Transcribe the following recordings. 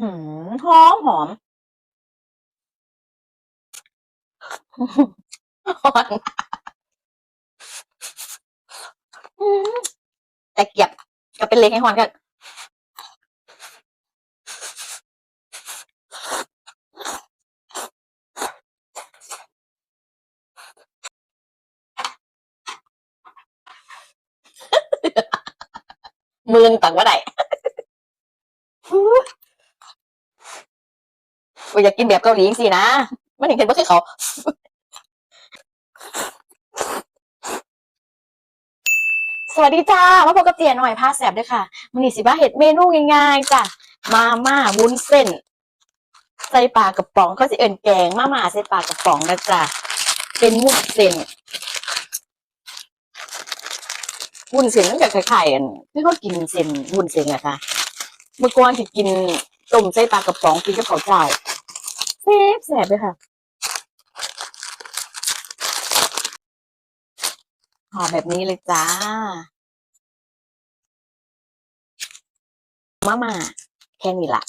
หือมหอมหอมแต่เกียบก็เป็นเล็กให้หอนกันมือนตังว่าไหน อยากกินแบบเกาหลีสินะไมันเห็นเห็นว่าคือเขาสวัสดีจ้ามาพบกับเตียหน่อยพาแสบด้วยค่ะมันนี่สิบ้าเห็ดเมนูง่ายๆจ้ะมาม่าวุ้นเส้น ใส่ปลากระป๋องเขาสิเอินแกงมาม่าใส่ปลากระป๋องนะจ้ะเป็นวุ้นเส้นวุ้นเส้นมันจะคล้ายๆอันที่เขากินเส้นวุ้นเส้นอะค่ะ เมื่อก่อนที่กินต้มใส่ปลากระป๋องกินกับข้าวเจ้า บแสบเลยค่ะหอมแบบนี้เลยจ้ามาม่าแค่นี้ละ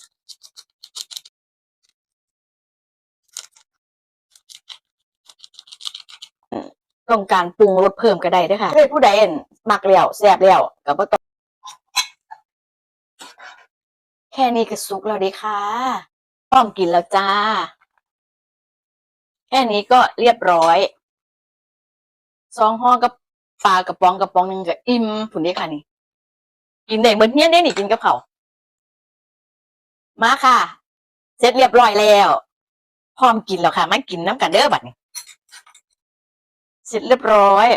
ต้องการปรุงรสเพิ่มก็ได้ด้วยค่ะเฮ้ยผู้ใดเห็นมักแล้วแซ่บแล้วก็บ่ต้องแค่นี้ก็สุกแล้วดีค่ะ พร้อมกินแล้วจ้า แค่นี้ก็เรียบร้อยซองห่อกับปลากระป๋องกระป๋องหนึ่งก็อิ่มผุนเด้ค่ะนี่ กินได้เหมือนเนี้ยได้หนี่กินกับเขามาค่ะ เสร็จเรียบร้อยแล้ว พร้อมกินแล้วค่ะมากินน้ำกันเด้อบัดนี้เสร็จเรียบร้อย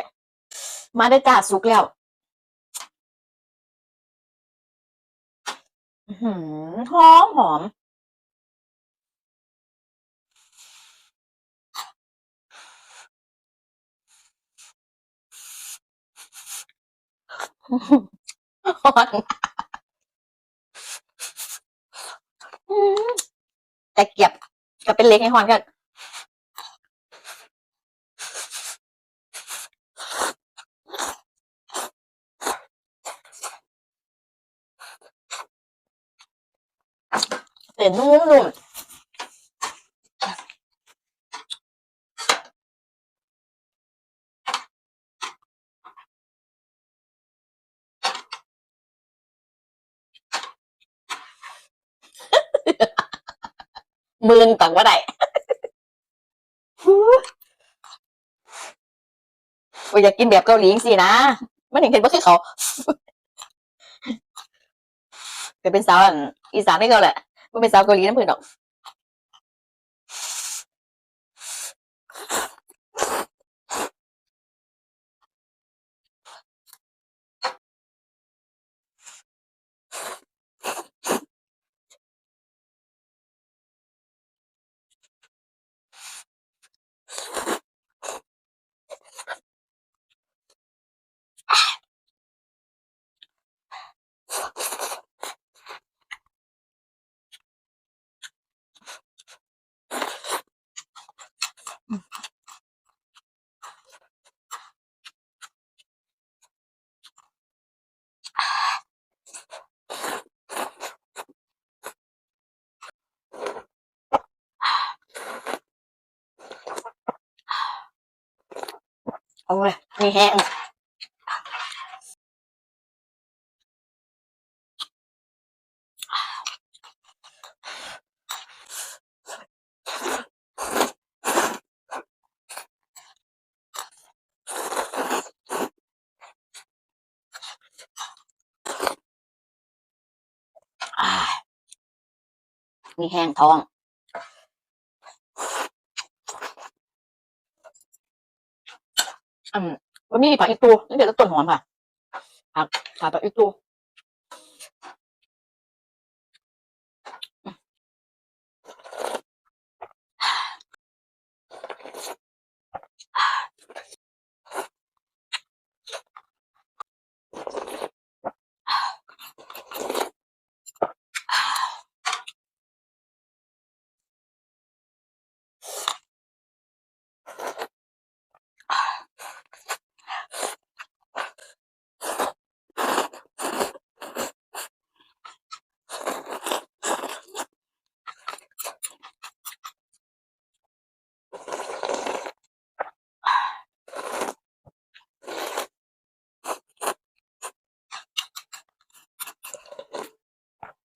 มาได้จ้าสุกแล้วหอมหอม หอนอืม แต่เกียบก็เป็นเล็กให้หอนกันเส้นนุ่มๆ มืนตังว่าได้ว่าอยากกินแบบเกาหลีสินะมันเห็นเห็นว่าคือเขาก็เป็นสาวอีสานนี่ก็แหละไม่เป็นสาวเกาหลีน้ำผืนดอก เอาเลยมีแห้งอ่ามีแห้งท้อง อืมวันนี้ผักอีตูนี่เดี๋ยวจะต้นหอมค่ะผักผักผักอีตู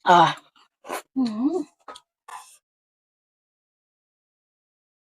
อ่าอืม